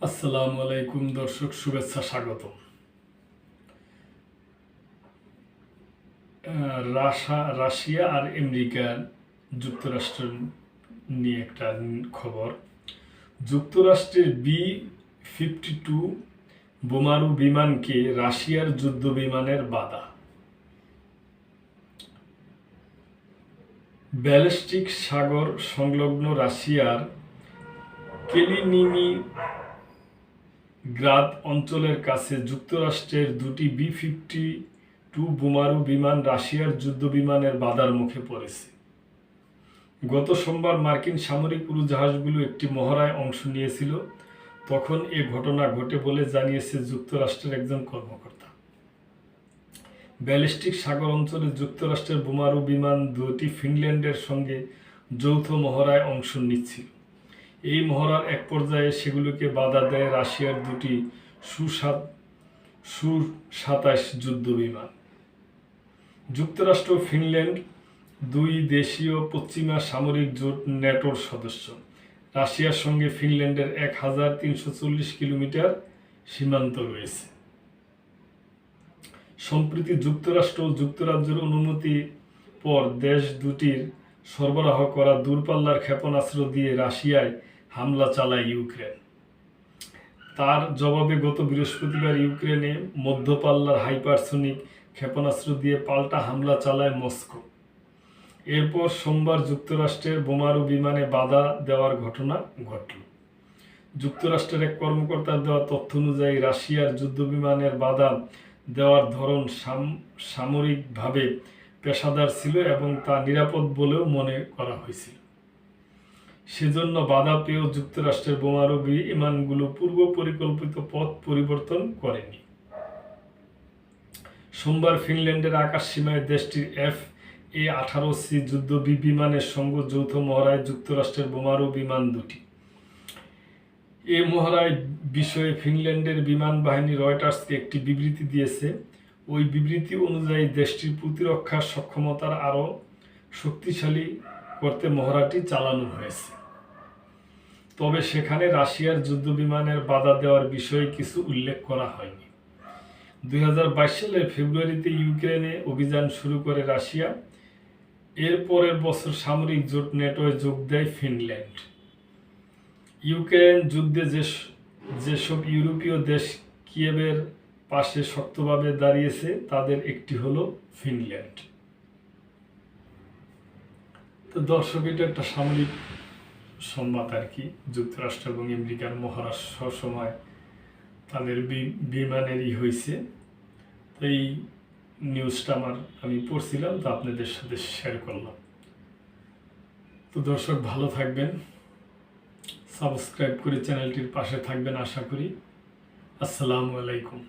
আসসালামু আলাইকুম দর্শক, শুভেচ্ছা স্বাগত রাশা, রাশিয়া আর আমেরিকা যুক্তরাষ্ট্র নিয়ে একটা খবর। যুক্তরাষ্ট্রের বি ফিফটি টু বোমারু বিমানকে রাশিয়ার যুদ্ধ বিমানের বাধা। ব্যালিস্টিক সাগর সংলগ্ন রাশিয়ার কেলিনিমি গ্রাদ অঞ্চলের কাছে যুক্তরাষ্ট্রের দুটি বি ফিফটি টু বোমারু বিমান রাশিয়ার যুদ্ধ বিমানের বাধার মুখে পড়েছে। গত সোমবার মার্কিন সামরিক উড়োজাহাজগুলো একটি মহড়ায় অংশ নিয়েছিল। তখন এ ঘটনা ঘটে বলে জানিয়েছে যুক্তরাষ্ট্রের একজন কর্মকর্তা। ব্যালিস্টিক সাগর অঞ্চলে যুক্তরাষ্ট্রের বোমারু বিমান দুটি ফিনল্যান্ডের সঙ্গে যৌথ মহড়ায় অংশ নিচ্ছিল। এই মহড়ার এক পর্যায়ে সেগুলোকে বাধা দেয় রাশিয়ার দুটি সুসাত সু সাতাশ যুদ্ধ বিমান যুক্তরাষ্ট্র, ফিনল্যান্ড দুই দেশীয় পশ্চিমা সামরিক জোট ন্যাটোর সদস্য। রাশিয়ার সঙ্গে ফিনল্যান্ডের এক হাজার তিনশো চল্লিশ কিলোমিটার সীমান্ত রয়েছে। সম্প্রতি যুক্তরাষ্ট্র যুক্তরাজ্যের অনুমতি পর দেশ দুটির সরবরাহ করা দূরপাল্লার ক্ষেপণাস্ত্র দিয়ে রাশিয়ায় হামলা চালায় ইউক্রেন। তার জবাবে গত বৃহস্পতিবার ইউক্রেনে মধ্যপাল্লার হাইপারসোনিক ক্ষেপণাস্ত্র দিয়ে পাল্টা হামলা চালায় মস্কো। এরপর সোমবার যুক্তরাষ্ট্রের বোমারু বিমানে বাধা দেওয়ার ঘটনা ঘটল। যুক্তরাষ্ট্রের এক কর্মকর্তার দেওয়া তথ্য অনুযায়ী, রাশিয়ার যুদ্ধবিমানের বাধা দেওয়ার ধরন সাম- সামরিকভাবে পেশাদার ছিল এবং তা নিরাপদ বলেও মনে করা হয়েছিল। সেজন্য বাধা পেয়েও যুক্তরাষ্ট্রের বোমারু বিমানগুলো পূর্ব পরিকল্পিত পথ পরিবর্তন করেনি। সোমবার ফিনল্যান্ডের আকাশ সীমায় দেশটির এফ এ আঠারো সি যুদ্ধ বিমানের সঙ্গে যৌথ মহড়ায় যুক্তরাষ্ট্রের বোমারু বিমান দুটি। এ মহড়ায় বিষয়ে ফিনল্যান্ডের বিমান বাহিনী রয়টার্সকে একটি বিবৃতি দিয়েছে। ওই বিবৃতি অনুযায়ী দেশটির প্রতিরক্ষা সক্ষমতার আরও শক্তিশালী করতে মহড়াটি চালানো হয়েছে। তবে সেখানে রাশিয়ার যুদ্ধ বিমানের বাধা দেওয়ার বিষয়ে কিছু উল্লেখ করা হয়নি। দুই হাজার বাইশ সালের ফেব্রুয়ারিতে ইউক্রেনে অভিযান শুরু করে রাশিয়া। এর পরের বছর সামরিক জোট নেটোয় যোগ দেয় ফিনল্যান্ড। ইউক্রেন যুদ্ধে যে যেসব ইউরোপীয় দেশ কিয়েবের পাশে শক্তভাবে দাঁড়িয়েছে, তাদের একটি হলো ফিনল্যান্ড। তো দর্শক, এটা একটা সামরিক সংবাদ আর কি। যুক্তরাষ্ট্র এবং আমেরিকার মহারাষ্ট্র সময় তাদের বিমানেরই হয়েছে তো এই নিউজটা আমার, আমি পড়ছিলাম, তো আপনাদের সাথে শেয়ার করলাম। তো দর্শক, ভালো থাকবেন। সাবস্ক্রাইব করে চ্যানেলটির পাশে থাকবেন, আশা করি। আসসালামু আলাইকুম।